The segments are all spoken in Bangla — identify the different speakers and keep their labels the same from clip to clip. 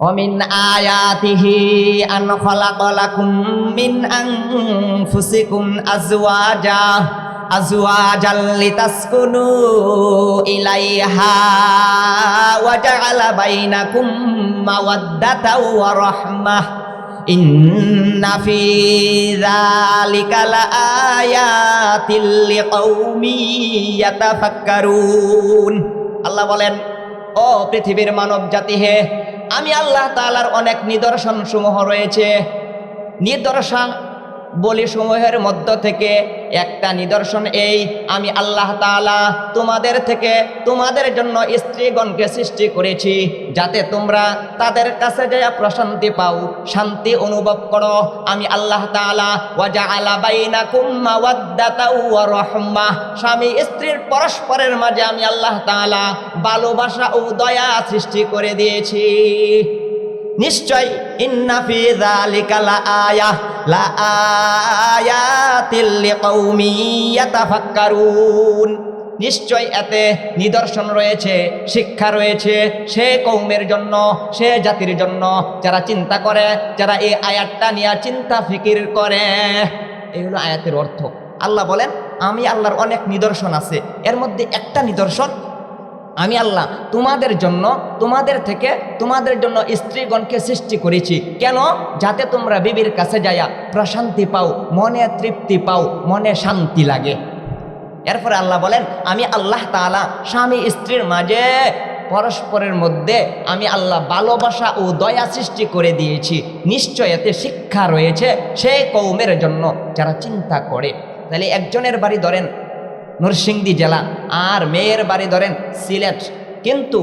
Speaker 1: ومن آياته أن خلق لكم من أنفسكم أزواجا أزواجا لتسكنوا إليها وجعل بينكم مودة ورحمة إن في ذلك لآيات لقوم يتفكرون الله বলেন ও পৃথিবীর মানব জাতি হে আমি আল্লাহ তালার অনেক নিদর্শন সমূহ রয়েছে। নিদর্শন বলি সমূহের মধ্য থেকে একটা নিদর্শন এই, আমি আল্লাহ তাআলা তোমাদের থেকে তোমাদের জন্য স্ত্রীগণকে সৃষ্টি করেছি, যাতে তোমরা তাদের কাছে যায় প্রশান্তি পাও, শান্তি অনুভব করো। আমি আল্লাহ তাআলা ওয়াজা আলা বাইনাকুম মাওয়াদ্দাতা ওয়া রাহমা। স্বামী স্ত্রীর পরস্পরের মাঝে আমি আল্লাহ তাআলা ভালোবাসা ও দয়া সৃষ্টি করে দিয়েছি। নিশ্চয় লাআয়া নিশ্চয় এতে নিদর্শন রয়েছে, শিক্ষা রয়েছে সে কৌমের জন্য, সে জাতির জন্য, যারা চিন্তা করে, যারা এই আয়াতটা নিয়ে চিন্তা ফিকির করে। এই হলো আয়াতের অর্থ। আল্লাহ বলেন, আমি আল্লাহর অনেক নিদর্শন আছে। এর মধ্যে একটা নিদর্শন আমি আল্লাহ তোমাদের জন্য, তোমাদের থেকে তোমাদের জন্য স্ত্রীগণকে সৃষ্টি করেছি। কেন? যাতে তোমরা বিবির কাছে যাইয়া প্রশান্তি পাও, মনে তৃপ্তি পাও, মনে শান্তি লাগে। এরপরে আল্লাহ বলেন, আমি আল্লাহ তাআলা স্বামী স্ত্রীর মাঝে পরস্পরের মধ্যে আমি আল্লাহ ভালোবাসা ও দয়া সৃষ্টি করে দিয়েছি। নিশ্চয় এতে শিক্ষা রয়েছে সেই কৌমের জন্য যারা চিন্তা করে। তাহলে একজনের বাড়ি ধরেন নরসিংদী জেলা। আর মেয়ের বাড়ি ধরেন সিলেট। কিন্তু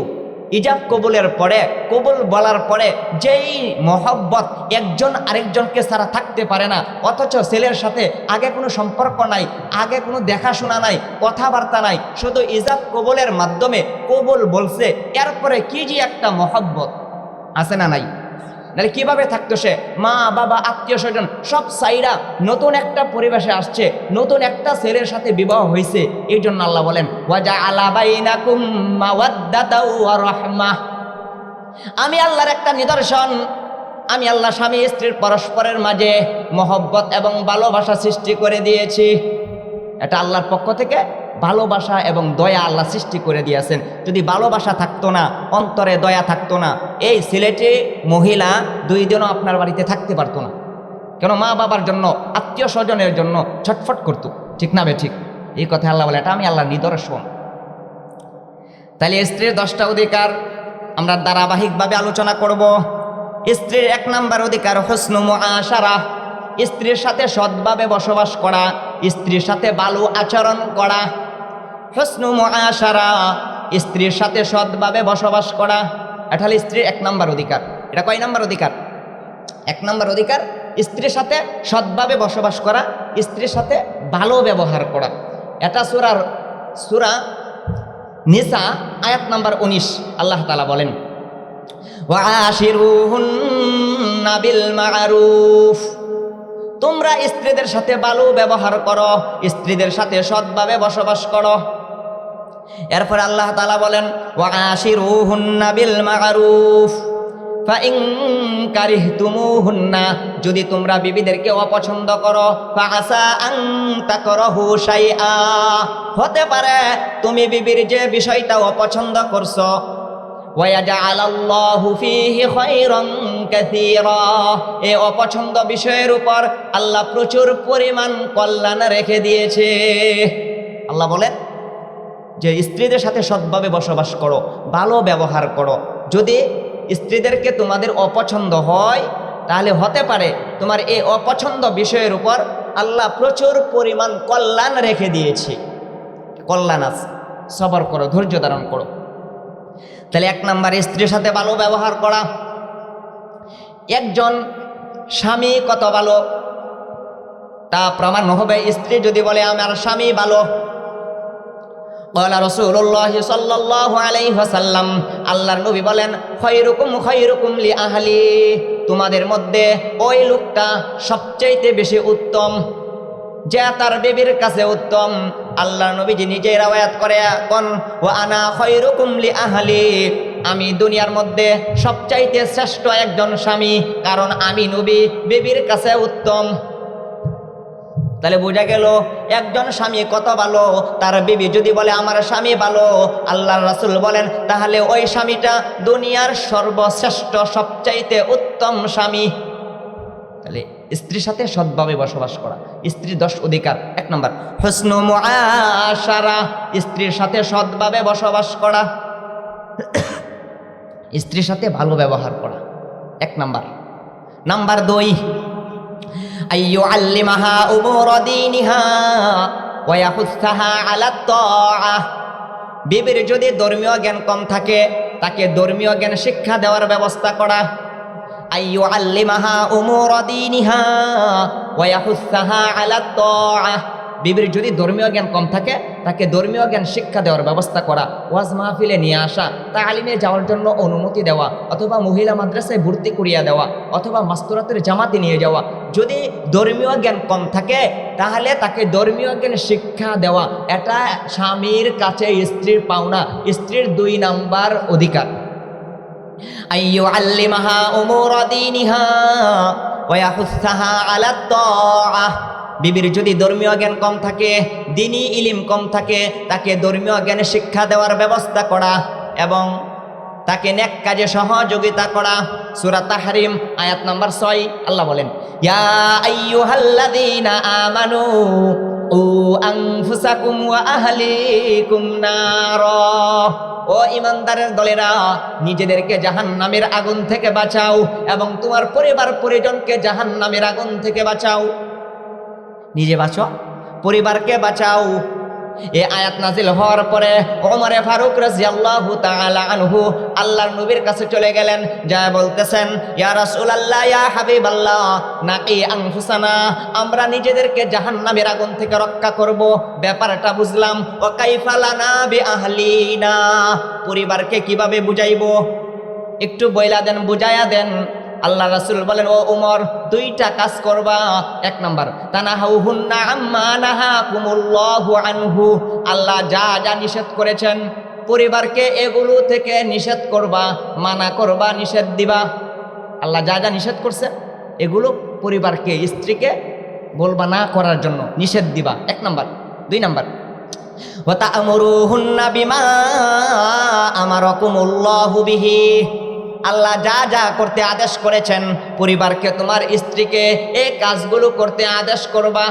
Speaker 1: ইজাব কবুলের পরে, কবুল বলার পরে যেই মহব্বত একজন আরেকজনকে ছাড়া থাকতে পারে না, অথচ ছেলের সাথে আগে কোনো সম্পর্ক নাই, আগে কোনো দেখাশোনা নাই, কথাবার্তা নাই, শুধু ইজাব কবুলের মাধ্যমে কবুল বলছে, এরপরে কি যে একটা মহব্বত। আছে না নাই? নাহলে কীভাবে থাকতো সে? মা, বাবা, আত্মীয় স্বজন, সব সাইরা নতুন একটা পরিবেশে আসছে, নতুন একটা ছেলের সাথে বিবাহ হয়েছে এই জন্য আল্লাহ বলেন ওয়াজা আলাবাইনাকুম আমি আল্লাহর একটা নিদর্শন। আমি আল্লাহ স্বামী, স্ত্রীর পরস্পরের মাঝে মহব্বত এবং ভালোবাসা সৃষ্টি করে দিয়েছি। এটা আল্লাহর পক্ষ থেকে ভালোবাসা এবং দয়া আল্লাহ সৃষ্টি করে দিয়েছেন। যদি ভালোবাসা থাকতো না, অন্তরে দয়া থাকতো না, এই সিলেটে মহিলা দুই দিনও আপনার বাড়িতে থাকতে পারতো না। কেন? মা বাবার জন্য, আত্মীয় স্বজনের জন্য ছটফট করতো। ঠিক না বে ঠিক? এই কথা আল্লাহ বলে, এটা আমি আল্লাহ নিদর্শন। তাহলে স্ত্রীর দশটা অধিকার আমরা ধারাবাহিকভাবে আলোচনা করব। স্ত্রীর এক নাম্বার অধিকার হসনু আশারা স্ত্রীর সাথে সৎভাবে বসবাস করা, স্ত্রীর সাথে ভালো আচরণ করা। হসনু আশারা স্ত্রীর সাথে সৎভাবে বসবাস করা। এটা হলো স্ত্রীর এক নাম্বার অধিকার। এটা কয় নাম্বার অধিকার? এক নাম্বার অধিকার, স্ত্রীর সাথে সৎভাবে বসবাস করা, স্ত্রীর সাথে ভালো ব্যবহার করা। এটা সুরার, সুরা নিসা, আয়াত নাম্বার উনিশ, আল্লাহ তালা বলেন তোমরা স্ত্রীদের সাথে ভালো ব্যবহার করো, স্ত্রীদের সাথে সৎভাবে বসবাস করো। এরপর আল্লাহ তালা বলেন বিল মারুফ ফাইন কারিহতুমুহুন্না যদি তোমরা বিবিদেরকে অপছন্দ করো তাকরাহু শাইআ হতে পারে তুমি বিবির যে বিষয়টা অপছন্দ করছ। এই অপছন্দ বিষয়ের উপর আল্লাহ প্রচুর পরিমাণ কল্যাণ রেখে দিয়েছে। আল্লাহ বলেন যে স্ত্রীদের সাথে সৎভাবে বসবাস করো, ভালো ব্যবহার করো। যদি স্ত্রীদেরকে তোমাদের অপছন্দ হয়, তাহলে হতে পারে তোমার এই অপছন্দ বিষয়ের উপর আল্লাহ প্রচুর পরিমাণ কল্যাণ রেখে দিয়েছে। কল্যাণ আছে, সবর করো, ধৈর্য ধারণ করো। তাহলে এক নাম্বার, স্ত্রীর সাথে ভালো ব্যবহার করা। একজন স্বামী কত ভালো, তা প্রমাণ হবে। স্ত্রী যদি বলে, আমার স্বামী ভালো বলা রসুল্লাহ সাল্লাহ আলাইহাসাল্লাম আল্লাহর নবী বলেন, খৈরুকুম খৈরুকুম লি আহলি তোমাদের মধ্যে ওই লোকটা সবচাইতে বেশি উত্তম, যে তার বেবির কাছে উত্তম। আল্লাহ নবীজি নিজেই রাওয়ায়াত করে, কোন? ও আনা খৈরুকুম লি আহলি আমি দুনিয়ার মধ্যে সবচাইতে শ্রেষ্ঠ একজন স্বামী, কারণ আমি নবী, বিবির কাছে উত্তম। তাহলে বোঝা গেল একজন স্বামী কত ভালো, তার বিবি যদি বলে আমার স্বামী ভালো আল্লাহ রাসুল বলেন, তাহলে ওই স্বামীটা দুনিয়ার সর্বশ্রেষ্ঠ, সবচাইতে উত্তম স্বামী। তাহলে স্ত্রীর সাথে সৎভাবে বসবাস করা, স্ত্রীর দশ অধিকার, এক নম্বর। হসনু স্ত্রীর সাথে সৎভাবে বসবাস করা, স্ত্রীর সাথে ভালো ব্যবহার করা, এক নাম্বার। নাম্বার দুই আইয়ু আল্লিমাহা উমুর দীনিহা ওয়া ইয়াহুসসাহা আলা তাআহ বিবির যদি ধর্মীয় জ্ঞান কম থাকে, তাকে ধর্মীয় জ্ঞান শিক্ষা দেওয়ার ব্যবস্থা করা। আইয়ু আল্লিমাহা উমুর দিনিহা ওয়া ইয়াহুসসাহা আলা তাআহ বিবির যদি ধর্মীয় জ্ঞান কম থাকে, তাকে ধর্মীয় জ্ঞান শিক্ষা দেওয়ার ব্যবস্থা করা, ওয়াজ মাহফিলে নিয়ে আসা, তালিমে যাওয়ার জন্য অনুমতি দেওয়া, অথবা মহিলা মাদ্রাসায় ভর্তি করিয়া দেওয়া, অথবা মাস্তুরাতের জামাতে নিয়ে যাওয়া, যদি ধর্মীয় জ্ঞান কম থাকে, তাহলে তাকে ধর্মীয় জ্ঞান শিক্ষা দেওয়া, এটা স্বামীর কাছে স্ত্রীর পাওনা, স্ত্রীর দুই নাম্বার অধিকার। আল্লিমাহা উমুর দীনিহা, ওয়া ইয়াহুসসাহা আলা বিবির যদি ধর্মীয় জ্ঞান কম থাকে, দিনই ইলিম কম থাকে, তাকে ধর্মীয় জ্ঞানে শিক্ষা দেওয়ার ব্যবস্থা করা এবং তাকে নেক কাজে সহযোগিতা করা। সূরা তাহরিম, আয়াত নাম্বার ছয়, আল্লাহ বলেন, ইয়া আমানু উ আনফুসাকুম ওয়া আহলিকুম নারা। ও ইমানদারের দলেরা, নিজেদেরকে জাহান নামের আগুন থেকে বাঁচাও এবং তোমার পরিবার পরিজনকে জাহান নামের আগুন থেকে বাঁচাও। নিজে বাঁচো। পরিবারকে বাঁচাও। এ আয়াত নাজিল হওয়ার পরে ওমরে ফারুক রাজিয়াল্লাহু তাআলা আনহু আল্লাহর নবীর কাছে চলে গেলেন। যা বলতেছেন, ইয়া রাসূলুল্লাহ, ইয়া হাবিবাল্লাহ, নাকি আনফুসানা, আমরা নিজেদেরকে জাহান্নামের আগুন থেকে রক্ষা করব। ব্যাপারটা বুঝলাম। ও কাইফালানা বি আহলিনা পরিবারকে কীভাবে বুঝাইবো? একটু বইলা দেন, বুঝাইয়া দেন। আল্লাহ রাসুল বলেন, ও উমর, দুইটা কাজ করবা। এক নাম্বার আনহু। আল্লাহ যা যা নিষেধ করেছেন, পরিবারকে এগুলো থেকে নিষেধ করবা, মানা করবা, নিষেধ দিবা। আল্লাহ যা যা নিষেধ করছে, এগুলো পরিবারকে, স্ত্রীকে বলবা না করার জন্য, নিষেধ দিবা। এক নম্বর। দুই নাম্বার ওয়াতা'মুরুহুন্না বিমা আমারাকুমুল্লাহু বিহি। আল্লাহ যা যা করতে আদেশ করেছেন, পরিবারকে তোমার স্ত্রীকে এই কাজগুলো করতে আদেশ করবা।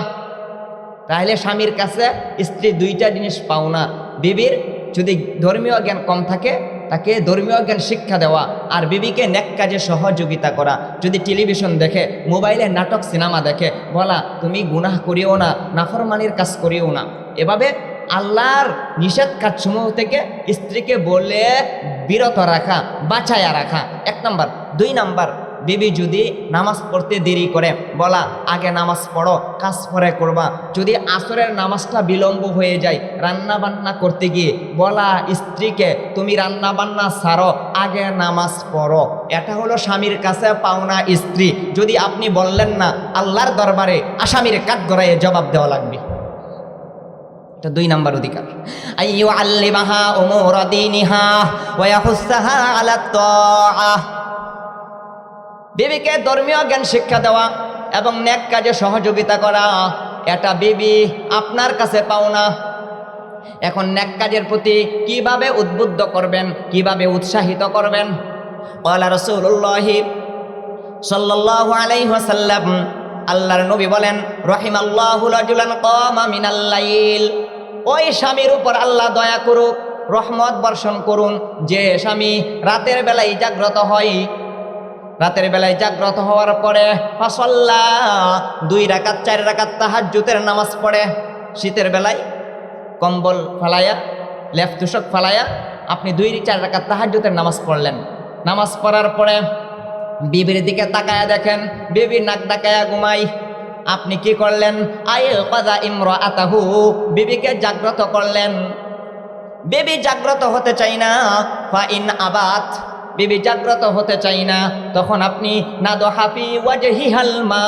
Speaker 1: তাহলে স্বামীর কাছে স্ত্রী দুইটা জিনিস পাও না। বিবির যদি ধর্মীয় জ্ঞান কম থাকে, তাকে ধর্মীয় জ্ঞান শিক্ষা দেওয়া আর বিবিকে নেক কাজে সহযোগিতা করা। যদি টেলিভিশন দেখে, মোবাইলে নাটক, সিনেমা দেখে, বলা, তুমি গুনাহ করিও না, নাফরমানির কাজ করিও না। এভাবে আল্লাহর নিষেধ কাজ সমূহ থেকে স্ত্রীকে বলে বিরত রাখা বাঁচায়া রাখা। এক নাম্বার। দুই নাম্বার, বিবি যদি নামাজ পড়তে দেরি করে, বলা, আগে নামাজ পড়ো, কাজ পরে করবা। যদি আসরের নামাজটা বিলম্ব হয়ে যায় রান্না বান্না করতে গিয়ে, বলা, স্ত্রীকে, তুমি রান্না বান্না সারো, আগে নামাজ পড়ো। এটা হলো স্বামীর কাছে পাওনা স্ত্রী। যদি আপনি বললেন না, আল্লাহর দরবারে আসামির কাঠ গড়াইয়ে জবাব দেওয়া লাগবে। এটা দুই নাম্বার অধিকার। আইয়ু আল্লিমাহা উমুর দীনিহা ওয়া ইয়াহুসসাহা আলা তাআহ বিবিকে ধর্মীয় জ্ঞান শিক্ষা দেওয়া এবং নেক কাজে সহযোগিতা করা, এটা বিবি আপনার কাছে পাও না এখন নেক কাজের প্রতি কীভাবে উদ্বুদ্ধ করবেন, কীভাবে উৎসাহিত করবেন? ওয়ালা রাসূলুল্লাহি সাল্লাল্লাহু আলাইহি ওয়াসাল্লাম, আল্লাহর নবী বলেন, রহিমাল্লাহু রাজুলান কামা মিনাল লাইল। ওই স্বামীর উপর আল্লাহ দয়া করুক, রহমত বর্ষণ করুন। যে স্বামী রাতের বেলায় জাগ্রত হয়, রাতের বেলায় জাগ্রত হওয়ার পরে ফসল্লা, দুই রাকাত, চার রাকাত তাহার জুতের নামাজ পড়ে। শীতের বেলায় কম্বল ফালাইয়া লেফ তুষক ফালাইয়া আপনি দুই চার রাকাত তাহার জুতের নামাজ পড়লেন। নামাজ পড়ার পরে বিবির দিকে তাকায়া দেখেন বিবি নাক ডাকায়া ঘুমাই আপনি কি করলেন? আয়ে কাজা ইম্র আতাহু বিবিকে জাগ্রত করলেন। বেবি জাগ্রত হতে চাই না। ফা ইন আবাত। বিবি জাগ্রত হতে চাই না। তখন আপনি না হাফি ওয়াজে ওয়াজহি হালমা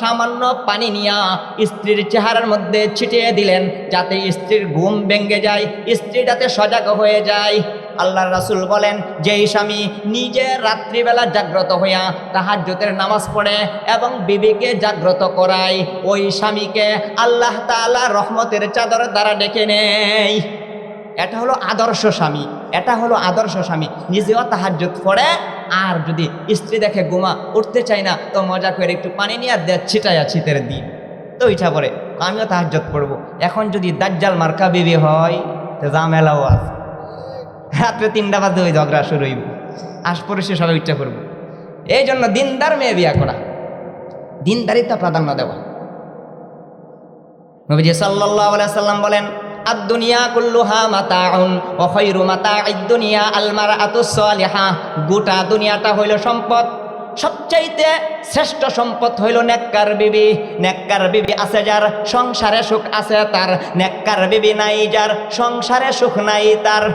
Speaker 1: সামান্য পানি নিয়া স্ত্রীর চেহারার মধ্যে ছিটিয়ে দিলেন, যাতে স্ত্রীর ঘুম ভেঙে যায়, স্ত্রী যাতে সজাগ হয়ে যায়। আল্লাহর রাসূল বলেন, যেই স্বামী নিজে রাত্রিবেলা জাগ্রত হইয়া তাহাজ্জুদের নামাজ পড়ে এবং বিবিকে জাগ্রত করায়, ওই স্বামীকে আল্লাহ তাআলা রহমতের চাদর দ্বারা ডেকে নেয়। এটা হলো আদর্শ স্বামী। এটা হলো আদর্শ স্বামী। নিজেও তাহার তাহাজ্জুদ পড়ে, আর যদি স্ত্রী দেখে গোমা উঠতে চাই না, তো মজা করে একটু পানি নিয়ে দে ছিটাইয়া শীতের দিন। তো ইচ্ছা করে আমিও তাহার তাহাজ্জুদ পড়ব। এখন যদি দাজ্জাল মার্কা বিবি হয়, তো জামেলাও আছে। রাত্রে তিনটা বাজে ওই ঝগড়া শুরু হইব। আশপড়শে সবাই ইচ্ছা করব এই জন্য দিনদার মেয়ে বিয়া করা। দিনদারিতা প্রাধান্য দেওয়া। নবীজি আলাইহি সাল্লাম বলেন আদ-দুনিয়া কুল্লুহা মাতাউন, ওয়া মাতা মাতা'id দুনিয়া আল মারআতুস সালিহা। গোটা দুনিয়াটা হইল সম্পদ। সবচাইতে শ্রেষ্ঠ সম্পদ হইল নেককার বিবি। নেককার বিবি আছে যার সংসারে সুখ আছে তার। নেককার বিবি নাই যার সংসারে সুখ নাই তার।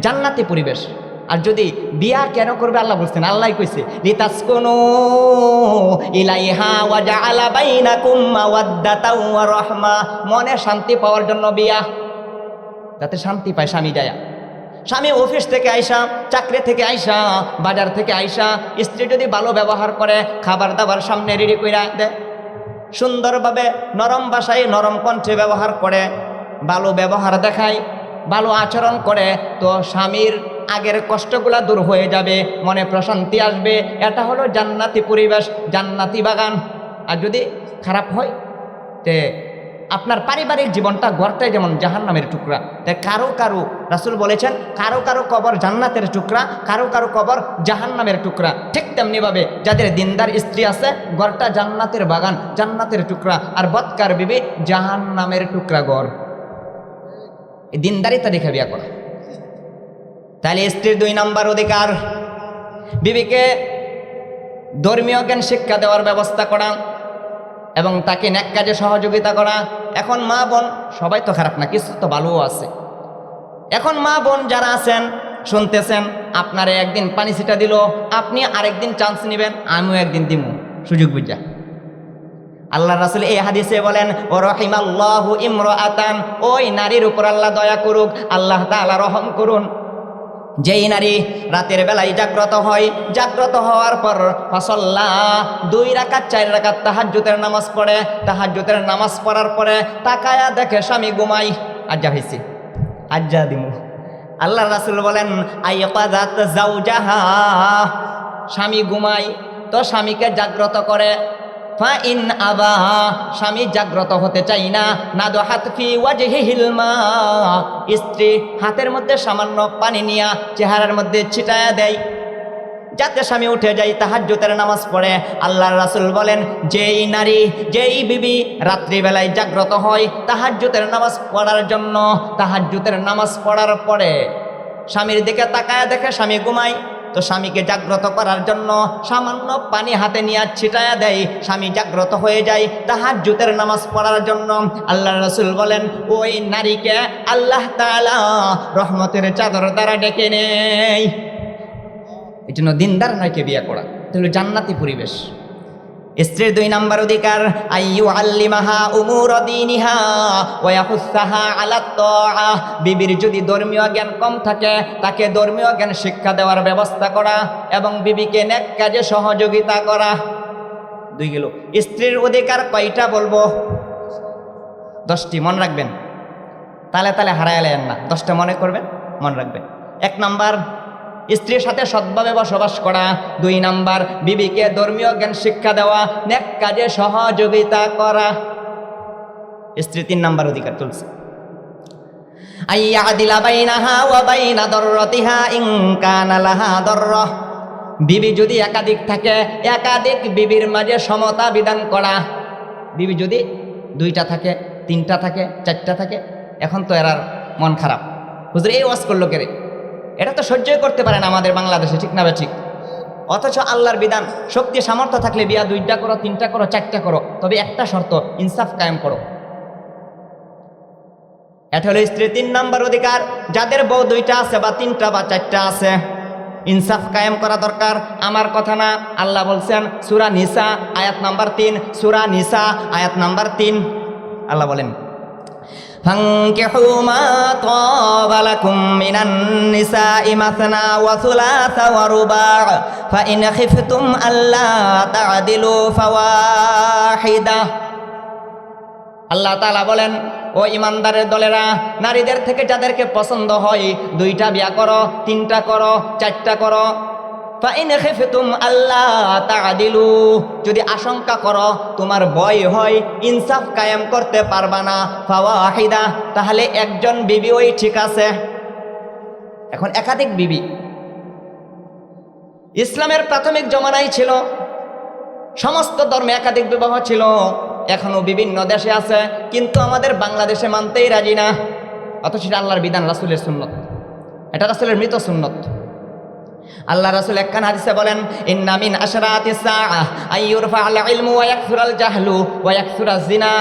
Speaker 1: জান্নাতি পরিবেশ। আর যদি বিয়া কেন করবে আল্লাহ বলছেন আল্লাহ কইছে, লিতাসকুনু ইলাইহা ওয়া জাআলা বাইনাকুম মাওয়াদ্দাতাও ওয়া রাহমা। মনে শান্তি পাওয়ার জন্য বিয়া। যাতে শান্তি পায় স্বামী যায় স্বামী অফিস থেকে আইসা, চাকরি থেকে আইসা, বাজার থেকে আইসা, স্ত্রী যদি ভালো ব্যবহার করে, খাবার দাবার সামনে রেডি করে দেয় সুন্দরভাবে নরম ভাষায় নরম কণ্ঠে ব্যবহার করে, ভালো ব্যবহার দেখায়, ভালো আচরণ করে, তো স্বামীর আগের কষ্টগুলা দূর হয়ে যাবে, মনে প্রশান্তি আসবে। এটা হলো জান্নাতি পরিবেশ, জান্নাতি বাগান। আর যদি খারাপ হয়, তে আপনার পারিবারিক জীবনটা গড়টাই যেমন জাহান্নামের টুকরা তাই কারও কারও, রাসুল বলেছেন, কারও কারও কবর জান্নাতের টুকরা, কারও কারও কবর জাহান্নামের টুকরা। ঠিক তেমনিভাবে যাদের দিনদার স্ত্রী আছে গড়টা জান্নাতের বাগান, জান্নাতের টুকরা। আর বৎকার বিবি জাহান্নামের টুকরা গড় দিনদারিতা দেখে বিয়া করা। তাহলে স্ত্রীর দুই নাম্বার অধিকার। বিবিকে ধর্মীয় জ্ঞান শিক্ষা দেওয়ার ব্যবস্থা করা এবং তাকে ন্যাক কাজে সহযোগিতা করা। এখন মা বোন সবাই তো খারাপ না, কিছু তো ভালোও আছে। এখন মা বোন যারা আছেন, শুনতেছেন, আপনারে একদিন পানি ছিটা দিল, আপনি আরেকদিন চান্স নেবেন, আমিও একদিন দিব সুযোগ বুঝা। আল্লাহ রাসুল এই হাদিসে বলেন, ও রহিম আল্লাহ ইমর আতান ওই নারীর উপর আল্লাহ দয়া করুক, আল্লাহ তাআলা রহম করুন। যেই নারী রাতের বেলায় জাগ্রত হয়, জাগ্রত হওয়ার পর ফসল্লা দুই রাকাত, চার রাকাত তাহাজ্জুতের নামাজ পড়ে। তাহাজ্জুতের নামাজ পড়ার পরে তাকায়া দেখে স্বামী ঘুমাই আজ্জা হয়েছে আজ্জা দিমু। আল্লাহ রাসুল বলেন আইকাদাত জাউজাহা স্বামী ঘুমাই তো স্বামীকে জাগ্রত করে। ফা ইন আবা স্বামী জাগ্রত হতে চাই না। না দো হাত ফি ওয়াজহিল মা। স্ত্রী হাতের মধ্যে সামান্য পানি নিয়া চেহারার মধ্যে ছিটায়া দেয়। যাতে স্বামী উঠে যায় তাহাজ্জুতের নামাজ পড়ে। আল্লাহর রাসুল বলেন, যেই নারী, যেই বিবি রাত্রিবেলায় জাগ্রত হয় তাহাজ্জুতের নামাজ পড়ার জন্য তাহাজ্জুতের নামাজ পড়ার পরে স্বামীর দিকে তাকায় দেখে স্বামী ঘুমায়। তো স্বামীকে জাগ্রত করার জন্য সামান্য পানি হাতে নিয়ে ছিটায়া দেয়। স্বামী জাগ্রত হয়ে যায় তাহার জুতের নামাজ পড়ার জন্য। আল্লাহ রসুল বলেন, ওই নারীকে আল্লাহ তালা রহমতের চাদর দ্বারা ডেকে নেই এই জন্য দিনদার নয়কে বিয়ে করা। তাহলে জান্নাতি পরিবেশ। স্ত্রীর দুই নাম্বার অধিকার আইয়ু আল্লিমাহা উমুর দিনিহা ওয়াহুসাহা আলা তাআ বিবির যদি ধর্মীয় জ্ঞান কম থাকে, তাকে ধর্মীয় জ্ঞান শিক্ষা দেওয়ার ব্যবস্থা করা এবং বিবিকে নেক কাজে সহযোগিতা করা। দুই গেল, স্ত্রীর অধিকার কয়টা বলব? দশটি, মনে রাখবেন। তালে তালে হারাইলেন না। দশটা মনে করবেন, মনে রাখবেন। এক নাম্বার স্ত্রীর সাথে সৎভাবে বসবাস করা। দুই নাম্বার, বিবিকে ধর্মীয় জ্ঞান শিক্ষা দেওয়া, নেক কাজে সহযোগিতা করা। স্ত্রী তিন নাম্বার অধিকার চলছে আইয়াদিলা বাইনাহা ওয়া বাইনা দররতিহা ইন কানা লাহা দরর। বিবি যদি একাধিক থাকে, একাধিক বিবির মাঝে সমতা বিধান করা। বিবি যদি দুইটা থাকে, তিনটা থাকে, চারটা থাকে, এখন তো এরার মন খারাপ। হুজুর, এই ওয়াজ করল কেরে এটা তো সহ্যই করতে পারে না আমাদের বাংলাদেশে, ঠিক না ঠিক? অথচ আল্লাহর বিধান, শক্তি, সামর্থ্য থাকলে বিয়া দুইটা করো, তিনটা করো, চারটা করো, তবে একটা শর্ত, ইনসাফ কায়েম করো। এটা হলো স্ত্রীর তিন নাম্বার অধিকার, যাদের বউ দুইটা আছে বা তিনটা বা চারটা আছে, ইনসাফ কায়েম করা দরকার। আমার কথা না, আল্লাহ বলছেন, সুরা নিসা, আয়াত নাম্বার তিন, সুরা নিসা, আয়াত নাম্বার তিন। আল্লাহ বলেন فانكحوا ما طاب لكم من النساء مثنى وثلاث ورباع فإن خفتم ألا تعدلوا فواحدة আল্লাহ তাআলা বলেন ও ইমানদারের দলেরা নারীদের থেকে যাদেরকে পছন্দ হয় দুইটা বিয়া করো তিনটা করো চারটা করো যদি আশঙ্কা করো, তোমার ভয় হয়, ইনসাফ কায়েম করতে পারবা না। ফাওয়াহিদা, তাহলে একজন বিবি ওই ঠিক আছে। এখন একাধিক বিবি। ইসলামের প্রাথমিক জমানাই ছিল। সমস্ত ধর্মে একাধিক বিবাহ ছিল। এখনও বিভিন্ন দেশে আছে। কিন্তু আমাদের বাংলাদেশে মানতেই রাজি না। অথচ আল্লাহর বিধান, রাসুলের সুন্নত। এটা রাসুলের মৃত সুন্নত। আল্লাহ রাসুল একখান হাদিসে বলেন ইন্নামিন আশরাতিস সাআহ আইয়ুরফা আল ইলমু ওয়া ইয়াকসুরাল জাহলু ওয়া ইয়াকসুরাজ জিনা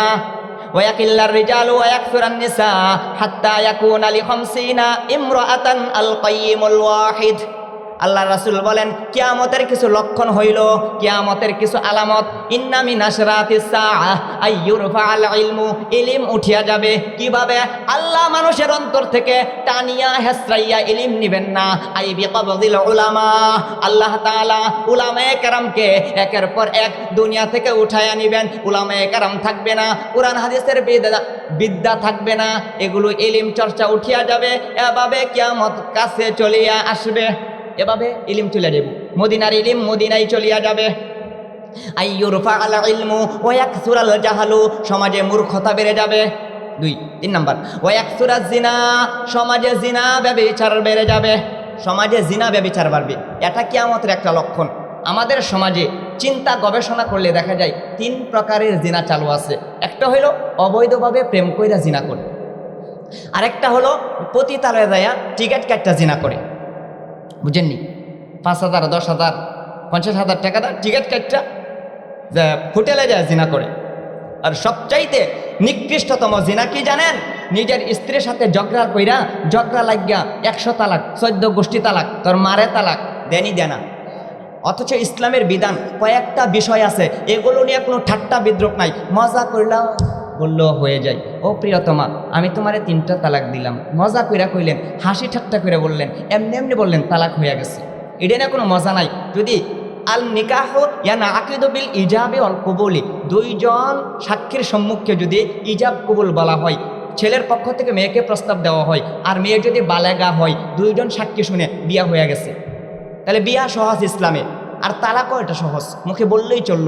Speaker 1: ওয়া ইয়াকিল্লার রিজালু ওয়া ইয়াকসুরান নিসা হাত্তা ইয়াকুনা লি খামসিনা আল্লাহ রাসুল বলেন, কিয়ামতের কিছু লক্ষণ হইল, কিয়ামতের কিছু আলামত। ইন্নামি নাসরাতিসাআল ইলমু, ইলিম উঠিয়া যাবে। কীভাবে? আল্লাহ মানুষের অন্তর থেকে টানিয়া হেসরাইয়া ইলিম নিবেন না। আই বিকবদিল উলামা। আল্লাহ তাআলা উলামায়ে কেরামকে একের পর এক দুনিয়া থেকে উঠাইয়া নিবেন। উলামায়ে কারাম থাকবে না, কোরআন হাদিসের বিদ্যা বিদ্যা থাকবে না। এগুলো ইলিম চর্চা উঠিয়া যাবে, এভাবে কিয়ামত কাছে চলিয়া আসবে। এভাবে ইলিম চলে যাবে মদিনার ইলিম মদিনায় চলিয়া যাবে। আইয়ুরফা আল ইলমু ওয়াকসুরাল জাহালু, সমাজে মূর্খতা বেড়ে যাবে। দুই, তিন নম্বর নাম্বার ওয়াকসুরা জিনা, সমাজে জিনা ব্যবচার বেড়ে যাবে। সমাজে জিনা ব্যবচার বাড়বে। এটা কি আমাদের একটা লক্ষণ। আমাদের সমাজে চিন্তা গবেষণা করলে দেখা যায় তিন প্রকারের জিনা চালু আছে। একটা হলো অবৈধভাবে প্রেম কইরা জিনা করে। আরেকটা হলো পতিতালয়ে দেয়া টিকিট কাটটা জিনা করে। বুঝেননি? পাঁচ হাজার, দশ হাজার, পঞ্চাশ হাজার টাকা দাম টিকিট কাটটা যে হোটেলে যায়, জিনা করে। আর সবচাইতে নিকৃষ্টতম জিনা কি জানেন? নিজের স্ত্রীর সাথে জগড়া কইরা জগড়া লাগিয়া একশো তালাক, চোদ্দ গোষ্ঠী তালাক, তোর মারে তালাক দেনি দেনা। অথচ ইসলামের বিধান কয়েকটা বিষয় আছে, এগুলো নিয়ে কোনো ঠাট্টা বিদ্রোপ নাই। মজা করলাম। বললেও হয়ে যায়। ও প্রিয়তমা, আমি তোমারে তিনটা তালাক দিলাম। মজা কইরা কইলেন, হাসি ঠাট্টা করে বললেন, এমনি এমনি বললেন, তালাক হয়ে গেছে। এটা না কোনো মজা নাই। যদি আল নিকাহ ইয়ানা আকিদ বিল ইজাবে অল কবুলি, দুইজন সাক্ষীর সম্মুখে যদি ইজাব কবুল বলা হয়, ছেলের পক্ষ থেকে মেয়েকে প্রস্তাব দেওয়া হয়, আর মেয়ে যদি বালেগা হয়, দুইজন সাক্ষী শুনে বিয়া হয়ে গেছে। তাহলে বিয়া সহজ ইসলামে, আর তালাকও এটা সহজ। মুখে বললেই চলল।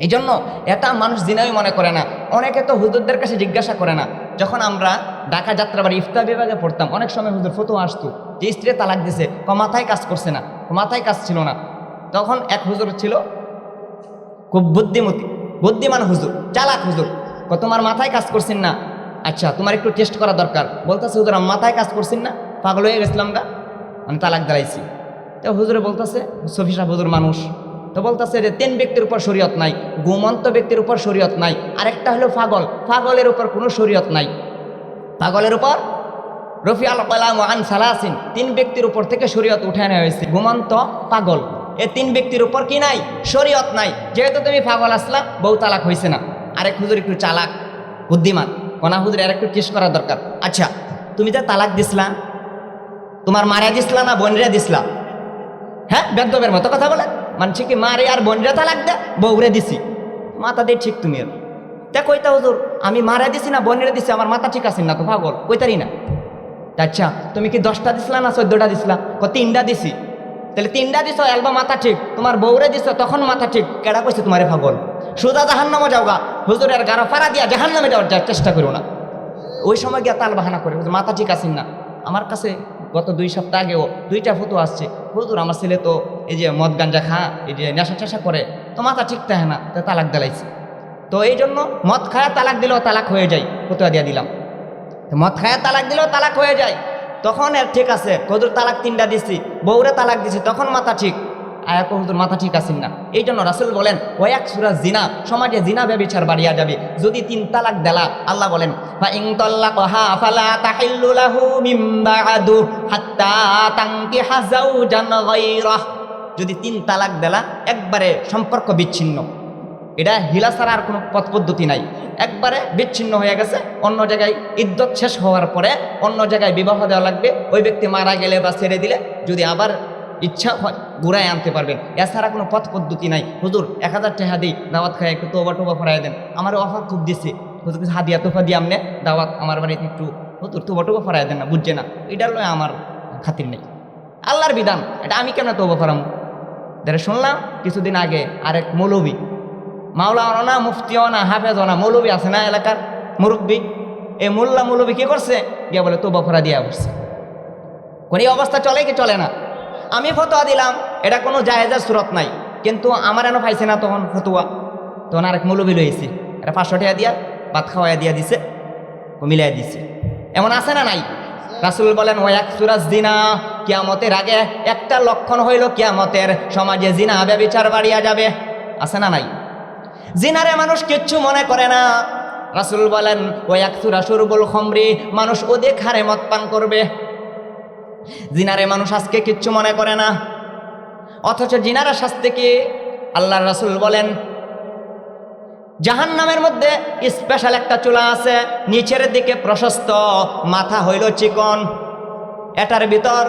Speaker 1: এই জন্য এটা মানুষ দিনাই মনে করে না। অনেকে তো হুজুরদের কাছে জিজ্ঞাসা করে না। যখন আমরা ঢাকা যাত্রাবাড়ি ইফতার বিভাগে পড়তাম, অনেক সময় হুজুর ফটো আসতো যে, স্ত্রী তালাক দিছে, ক, মাথায় কাজ করছে না। মাথায় কাজ ছিল না। তখন এক হুজুর ছিল, খুব বুদ্ধিমতী, বুদ্ধিমান হুজুর, চালাক হুজুর। ক, তোমার মাথায় কাজ করছেন না? আচ্ছা তোমার একটু টেস্ট করা দরকার। বলতেছে, হুজুর আমার মাথায় কাজ করছেন না? পাগল হয়ে গেছিলাম গা। আমি তালাক দাঁড়াইছি তো হুজুরে বলতেছে সফিসা হুজুর মানুষ। তো বলতেছে যে তিন ব্যক্তির উপর শরীয়ত নাই, ঘুমন্ত ব্যক্তির উপর শরীয়ত নাই, আরেকটা হলো পাগল, পাগলের উপর কোনো শরীয়ত নাই। পাগলের উপর? রফি আল কালাম আন সালাসিন, তিন ব্যক্তির উপর থেকে শরীয়ত উঠে নেওয়া হয়েছে, ঘুমন্ত পাগল। এ তিন ব্যক্তির উপর কি নাই? শরীয়ত নাই। যেহেতু তুমি পাগল আসলা, বউ তালাক হয়েছে না। আরেক হুজুর একটু চালাক, বুদ্ধিমান। কনা হুজুর আর একটু টেস্ট করা দরকার। আচ্ছা তুমি যে তালাক দিসলা, তোমার মারা দিসলা না বোনরা দিসলা? হ্যাঁ বেদবের মতো কথা বলে। মানছি কি মারে আর বোনরা তালাক দে বউরে দিছি। মাথা দিয়ে ঠিক তুমি আর তা কইতা আমি মারা দিছি না, বোনরে দিছি, আমার মাথা ঠিক আছে না তো পাগল? কইতারি না? আচ্ছা তুমি কি দশটা দিছিলা না চোদ্দটা দিছিলা? ক, তিনটা দিছি। তাহলে তিনটা দিছ একবার মাথা ঠিক। তোমার বউরে দিছ, তখন মাথা ঠিক। কেডা কইছে তোমারে পাগল? সোজা জাহান্নামে যাওগা। হুজুরের গাড়ো ফাড়া দিয়া জাহান্নামে যাওয়ার যা- চেষ্টা করো না। ওই সময় গিয়া তাল বাহানা করে মাথা ঠিক আছেন না? আমার কাছে গত দুই সপ্তাহ আগেও দুইটা ফটো আসছে। হুজুর, আমার ছেলে তো এই যে মদ গাঞ্জা খা এই যে নেশা টেশা করে, তো মাথা ঠিক থাকে না, তো তালাক দিলাইছে। তো এই জন্য মদ খায়া তালাক দিলেও তালাক হয়ে যায়, ফতুয়া দিয়া দিলাম। মদ খায়া তালাক দিলেও তালাক হয়ে যায়। তখন এর ঠিক আছে, কদুর তালাক তিনটা দিছি, বউরে তালাক দিছি, তখন মাথা ঠিক। আয়া কো হুজুর মাথা ঠিক আছেন না? এই জন্য রাসুল বলেন ওয়াক সুরা জিনা সমাজে জিনা ব্যবিচার বাড়িয়া যাবে। যদি তিন তালাক দেলা, আল্লাহ বলেন ফা ইন তাল্লাকাহা ফালা তাহিল্লু লাহু মিন হাত্তা তানকিহা জাওজান গায়রাহ যদি তিন তালাক দেলা, একবারে সম্পর্ক বিচ্ছিন্ন। এটা হিলা ছাড়া আর কোনো পথ পদ্ধতি নাই। একবারে বিচ্ছিন্ন হয়ে গেছে, অন্য জায়গায় ইদ্যত শেষ হওয়ার পরে অন্য জায়গায় বিবাহ দেওয়া লাগবে। ওই ব্যক্তি মারা গেলে বা ছেড়ে দিলে, যদি আবার ইচ্ছা হয় ঘুরায় আনতে পারবেন এছাড়া কোনো পথ পদ্ধতি নাই। হুজুর, এক হাজার টাকা দিই, দাওয়াত খাই একটু তোবা টোবা ফরাই দেন। আমার অফার খুব দিচ্ছে হুজুর হাদিয়া তোফা দিয়ে আমনে দাওয়াত আমার বাড়িতে একটু, হুজুর, তোবা টোবা ফরাই দেন না, বুঝছে না। এটার লয় আমার খাতির নেই। আল্লাহর বিধান, এটা আমি কেন তোবা ফরাম যেটা শুনলাম, কিছুদিন আগে আরেক মৌলবী, মাওলানা না মুফতিও না হাফেজও না মৌলবী আছে না এলাকার মুরব্বী? এই মোল্লা মৌলবী কি করছে? গিয়ে বলে, তোবা ফরা দিয়া বসছে। কোন এই অবস্থা চলে কি চলে না? আমি ফতোয়া দিলাম, এটা কোনো জাহেজের সুরত নাই। কিন্তু আমার এনে পাইছে না তখন ফতুয়া। তখন আরেক মৌলবী লইছে এটা পাঁচশো টাকা দিয়া ভাত খাওয়াইয়া দিয়া দিছে মিলাই দিছে। এমন আছে না নাই? রাসুল বলেন ও এক সুরাজ দিনা কিয়ামতের আগে একটা লক্ষণ হইল কিয়ামতের, সমাজে জিনা ব্যবিচার বাড়িয়া যাবে। আছে না নাই? জিনারে মানুষ কিচ্ছু মনে করে না। রাসুল বলেন ও এক সুরা সুরবুল খমরি, মানুষ অধিক হারে মদ পান করবে। জিনারে মানুষ আজকে কিচ্ছু মনে করে না। অথচ জিনারা শাস্তি কি? আল্লাহ রাসুল বলেন জাহান নামের মধ্যে স্পেশাল একটা চুলা আছে, নিচের দিকে প্রশস্ত, মাথা হইল চিকন। এটার ভিতর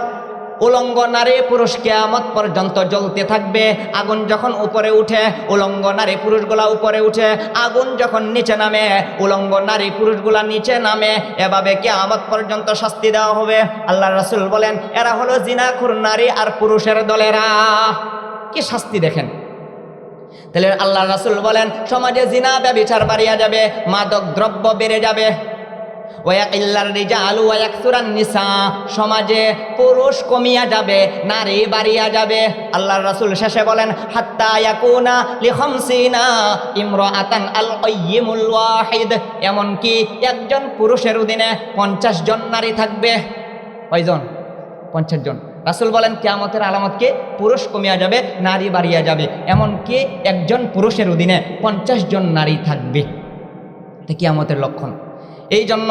Speaker 1: উলঙ্গ নারী পুরুষ কেয়ামত পর্যন্ত জ্বলতে থাকবে। আগুন যখন উপরে উঠে, উলঙ্গ নারী পুরুষগুলা উপরে উঠে, আগুন যখন নিচে নামে, উলঙ্গ নারী পুরুষগুলা নিচে নামে, এভাবে কেয়ামত পর্যন্ত শাস্তি দেওয়া হবে। আল্লাহ রাসুল বলেন, এরা হলো জিনাখুর নারী আর পুরুষের দলেরা। কি শাস্তি দেখেন? তাহলে আল্লাহ রাসুল বলেন, সমাজে জিনা ব্যবিচার বাড়িয়া যাবে মাদক দ্রব্য বেড়ে যাবে। সমাজে পুরুষ কমিয়া যাবে, নারী বাড়িয়া যাবে। আল্লাহর রাসূল শেষে বলেন, হাত্তা ইয়াকুনা লিখামসিনা ইমরাআতান আল কাইয়িমুল ওয়াহিদ। এমন কি একজন পুরুষের অধীনে পঞ্চাশ জন নারী থাকবে। কয়জন? পঞ্চাশ জন। রাসুল বলেন, কেয়ামতের আলামতকে পুরুষ কমিয়া যাবে, নারী বাড়িয়া যাবে। এমনকি একজন পুরুষের অধীনে পঞ্চাশ জন নারী থাকবে। এটা কিয়ামতের লক্ষণ। এই জন্য